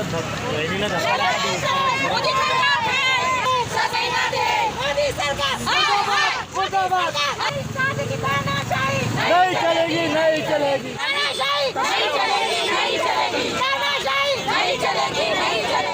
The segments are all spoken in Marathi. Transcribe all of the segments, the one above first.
बहिणीला धक्का नहीं चलेगी नहीं चलेगी.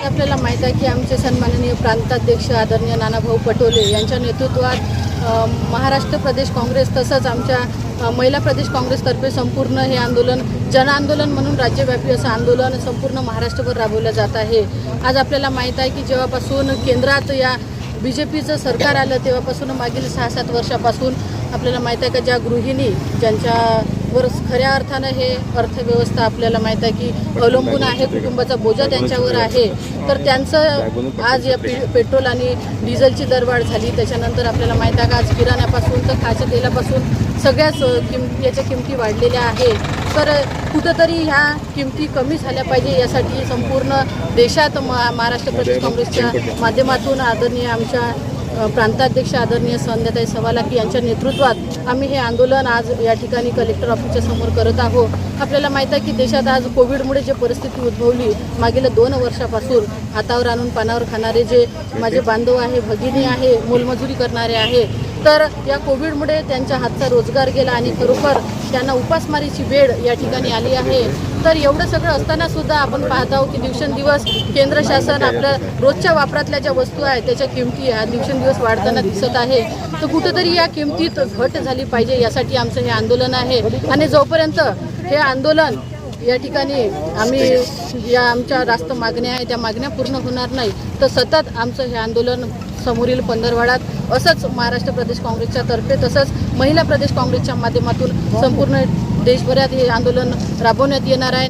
आपल्याला माहीत आहे की आमचे सन्माननीय प्रांताध्यक्ष आदरणीय नानाभाऊ पटोले यांच्या नेतृत्वात महाराष्ट्र प्रदेश काँग्रेस तसंच आमच्या महिला प्रदेश काँग्रेसतर्फे संपूर्ण हे आंदोलन जनआंदोलन म्हणून राज्यव्यापी असं आंदोलन संपूर्ण महाराष्ट्रभर राबवलं जात आहे. आज आपल्याला माहीत आहे की जेव्हापासून केंद्रात या बी जे पीचं सरकार आलं तेव्हापासून मागील सहा सात वर्षापासून आपल्याला माहीत आहे का ज्या गृहिणी ज्यांच्या वर खऱ्या अर्थानं हे अर्थव्यवस्था आपल्याला माहीत आहे की अवलंबून आहे कुटुंबाचा बोजा त्यांच्यावर आहे. तर त्यांचं आज या पे पेट्रोल आणि डिझेलची दरवाढ झाली. त्याच्यानंतर आपल्याला माहीत आहे का आज किराण्यापासून तर खाच्या तेलापासून सगळ्याच किम याच्या किमती वाढलेल्या आहे तर कुठंतरी ह्या किमती कमी झाल्या पाहिजे यासाठी संपूर्ण देशात महाराष्ट्र प्रदेश काँग्रेसच्या माध्यमातून आदरणीय आमच्या प्रांताध्यक्ष आदरणीय संध्याताई सवालाकी यांच्या नेतृत्वात आम्ही हे आंदोलन आज या ठिकाणी कलेक्टर ऑफिसच्या समोर करत आहोत. आपल्याला माहीत आहे की देशात आज कोविडमुळे जे परिस्थिती उद्भवली मागील दोन वर्षापासून हातावर आणून पानावर खाणारे जे माझे बांधव आहे भगिनी आहे मोलमजुरी करणारे आहे तर या कोविडमुळे त्यांच्या हातचा रोजगार गेला आणि खरोखर त्यांना उपासमारीची वेळ या ठिकाणी आली आहे. तर एवढं सगळं असताना सुद्धा आपण पाहत आहोत की दिवसेंदिवस केंद्र शासन आपल्या रोजच्या वापरातल्या ज्या वस्तू आहेत त्याच्या किमती ह्या दिवसेंदिवस वाढताना दिसत आहे. तर कुठंतरी या किमतीत घट झाली पाहिजे यासाठी आमचं हे आंदोलन आहे. आणि जोपर्यंत हे आंदोलन या ठिकाणी आम्ही या आमच्या रास्त मागण्या आहेत त्या मागण्या पूर्ण होणार नाही तर सतत आमचं हे आंदोलन समोरील पंधरवाडात असंच महाराष्ट्र प्रदेश काँग्रेसच्या तर्फे तसंच महिला प्रदेश काँग्रेसच्या माध्यमातून संपूर्ण देशभरात हे आंदोलन राबवण्यात येणार आहे.